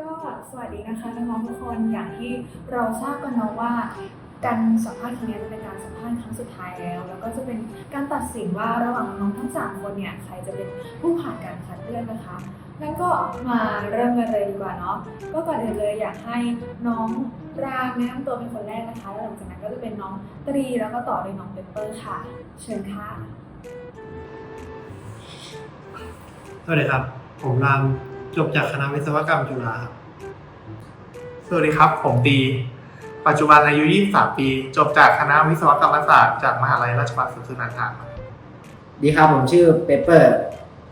ก็สวัสดีนะคะน้องๆทุกคนอย่างที่เราทราบกันเนาะว่าการสัมภาษณ์ครั้งนี้จะเป็นการสัมภาษณ์ครั้งสุดท้ายแล้ว แล้วก็จะเป็นการตัดสินว่าระหว่างน้องทั้งสามคนเนี่ยใครจะเป็นผู้ผ่านการคัดเลือกนะคะงั้นก็มาเริ่มกันเลยดีกว่าเนาะก็ก่อนอื่นเลยอยากให้น้องรามแนะนำตัวเป็นคนแรกนะคะแล้วหลังจากนั้นก็จะเป็นน้องตรีแล้วก็ต่อด้วยน้องเปเปอร์ค่ะ เชิญค่ะ สวัสดีครับ ผมรามจบจากคณะวิศวกรรมจุฬาครับ สวัสดีครับ ผมตี ปัจจุบันอายุ 23 ปี จบจากคณะวิศวกรรมศาสตร์จากมหาลัยราชภัฏสุนทรนาถครับดีครับ ผมชื่อเปเปอร์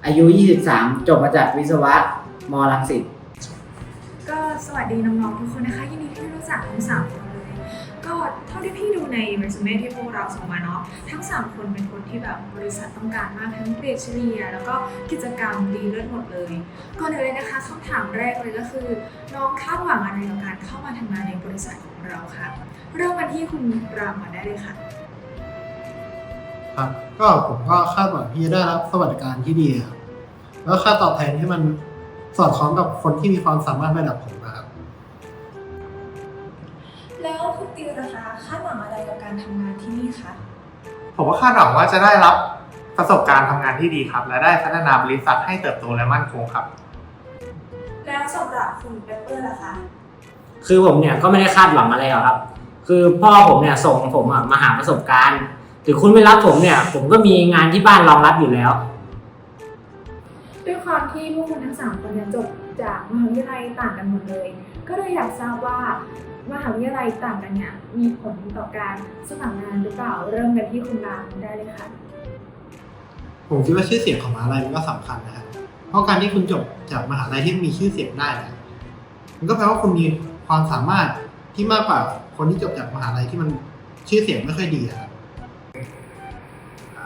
อายุ 23 จบมาจากวิศวะมรังสิตก็สวัสดีน้องๆทุกคนนะคะยินดีที่รู้จักทั้งสามคน ก็เท่าที่พี่ดูในเรซูเม่ที่พวกเราส่งมาเนาะทั้งสามคนเป็นคนที่แบบบริษัทต้องการมากทั้งเกรดเฉลี่ยแล้วก็กิจกรรมดีเลิศหมดเลยก่อนอื่นเลยนะคะคำถามแรกเลยก็คือ น้องคาดหวังอะไรกับการเข้ามาทำงานในบริษัทของเราคะเริ่มกันที่คุณรามก่อนได้เลยค่ะครับก็ผมก็คาดหวังที่จะได้รับสวัสดิการที่ดีครับแล้วค่าตอบแทนที่มันสอดคล้องกับคนที่มีความสามารถระดับผมนะครับ ติวนะคะคาดหวังอะไรกับการทำงานที่นี่คะผมก็คาดหวังว่าจะได้รับประสบการณ์ทำงานที่ดีครับ และได้พัฒนาบริษัทให้เติบโตและมั่นคงครับ แล้วสำหรับคุณเปเปอร์ล่ะคะ คือผมเนี่ยก็ไม่ได้คาดหวังอะไรหรอกครับ คือพ่อผมเนี่ยส่งผมอะมาหาประสบการณ์ ถึงคุณไม่รับผมเนี่ย ผมก็มีงานที่บ้านรองรับอยู่แล้ว ด้วยความที่พวกคุณทั้งสามคนเนี่ยจบจากมหาวิทยาลัยต่างกันหมดเลย ก็เลยอยากทราบว่า มหาวิทยาลัยต่างกันเนี่ยมีผลต่อการสมัครงานหรือเปล่าเริ่มกันที่คุณรามได้เลยค่ะ ผมคิดว่าชื่อเสียงของมหาลัยมันก็สำคัญนะครับเพราะการที่คุณจบจากมหาลัยที่มีชื่อเสียงได้เนี่ยมันก็แปลว่าคุณมีความสามารถที่มากกว่าคนที่จบจากมหาลัยที่มันชื่อเสียงไม่ค่อยดีอะครับ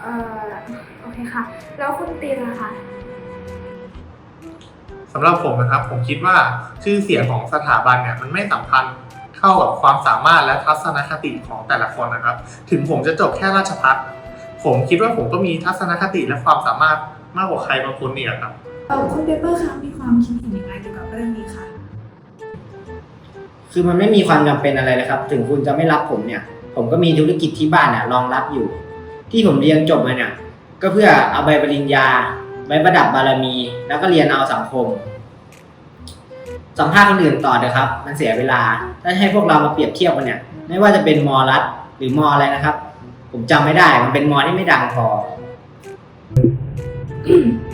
เอ่อโอเคค่ะ แล้วคุณตีนล่ะคะสำหรับผมนะครับ ผมคิดว่าชื่อเสียงของสถาบันเนี่ยมันไม่สำคัญ เท่ากับความสามารถและทัศนคติของแต่ละคนนะครับ ถึงผมจะจบแค่ราชพัฒผมคิดว่าผมก็มีทัศนคติและความสามารถมากกว่าใครบางคนเนี่ยครับเอ่อคุณเปเปอร์คะมีความคิดเห็นยังไงเกี่ยวกับเรื่องนี้คะคือมันไม่มีความจำเป็นอะไรเลยครับ ถึงคุณจะไม่รับผมเนี่ย ผมก็มีธุรกิจที่บ้านเนี่ยรองรับอยู่ ที่ผมเรียนจบมาเนี่ยก็เพื่อเอาใบปริญญาใบประดับบารมี แล้วก็เรียนเอาสังคม สัมภาษณ์คนอื่นต่อเถอะครับ มันเสียเวลา ถ้าให้พวกเรามาเปรียบเทียบกันเนี่ย ไม่ว่าจะเป็นมอรัฐหรือมออะไรนะครับ ผมจำไม่ได้ มันเป็นมอที่ไม่ดังพอ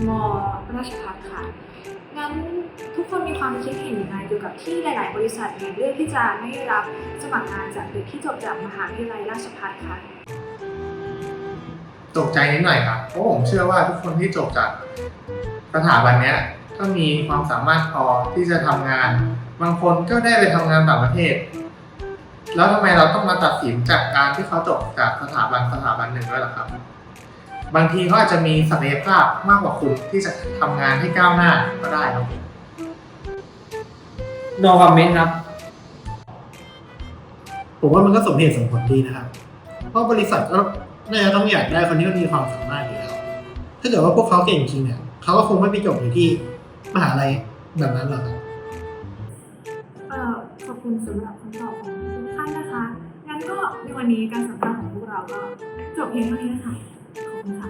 มอราชพัฒค่ะ งั้นทุกคนมีความคิดเห็นยังไงเกี่ยวกับที่หลาย ๆ บริษัทเนี่ยเลือกที่จะไม่รับสมัครงานจากเด็กที่จบจากมหาวิทยาลัยราชภัฏคะตกใจนิดหน่อยครับ เพราะผมเชื่อว่าทุกคนที่จบจากสถาบันเนี้ย ก็มีความสามารถพอที่จะทำงาน บางคนก็ได้ไปทำงานต่างประเทศ แล้วทำไมเราต้องมาตัดสินจากการที่เขาจบจากสถาบันสถาบันหนึ่งด้วยล่ะครับ บางทีเขาอาจจะมีศักยภาพมากกว่าคุณที่จะทำงานให้ก้าวหน้าก็ได้ครับ no comment ครับผมว่ามันก็สมเหตุสมผลดีนะครับ เพราะบริษัทก็น่าจะต้องอยากได้คนที่มีความสามารถอยู่แล้ว ถ้าเกิดว่าพวกเขาเก่งจริงเนี่ย เขาก็คงไม่ไปจบอยู่ที่ มหาลัยแบบนั้นหรอกครับเอ่อขอบคุณสำหรับคำตอบของทุกท่านนะคะ งั้นก็ในวันนี้การสัมภาษณ์ของพวกเราก็จบเพียงเท่านี้นะคะ ขอบคุณค่ะ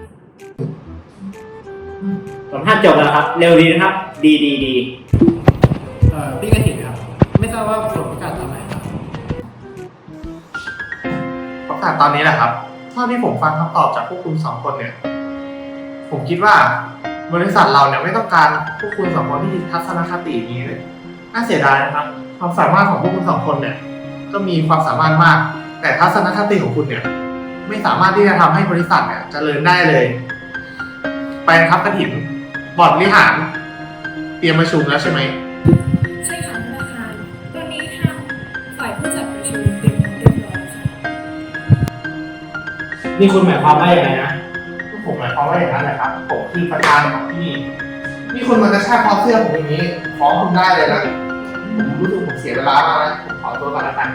สัมภาษณ์จบแล้วครับ เร็วดีนะครับ ดีดีดีเอ่อพี่กระถิ่นครับ ไม่ทราบว่าผลประกาศตอนไหนครับ ประกาศตอนนี้แหละครับ เท่าที่ผมฟังคำตอบจากพวกคุณสองคนเนี่ย ผมคิดว่า บริษัทเราเนี่ยไม่ต้องการพวกคุณสองคนที่มีทัศนคตินี้เลยน่าเสียดายนะครับ ความสามารถของพวกคุณสองคนเนี่ย ก็มีความสามารถมาก แต่ทัศนคติของคุณเนี่ย ไม่สามารถที่จะทำให้บริษัทเนี่ยเจริญได้เลย ไปครับกระถินบอร์ดบริหาร เตรียมประชุมแล้วใช่ไหมใช่ค่ะท่านประธานตอนนี้ทางฝ่ายผู้จัดประชุมเตรียมความเรียบร้อยแล้วค่ะนี่คุณหมายความว่าอย่างไรนะ ผมหมายความว่าอย่างนั้นแหละครับผมคือประธานของที่นี่นี่คุณมากระชากคอเสื้อผมอย่างนี้ฟ้องคุณได้เลยนะผมรู้สึกผมเสียเวลามากนะผมขอตัวก่อนแล้วกัน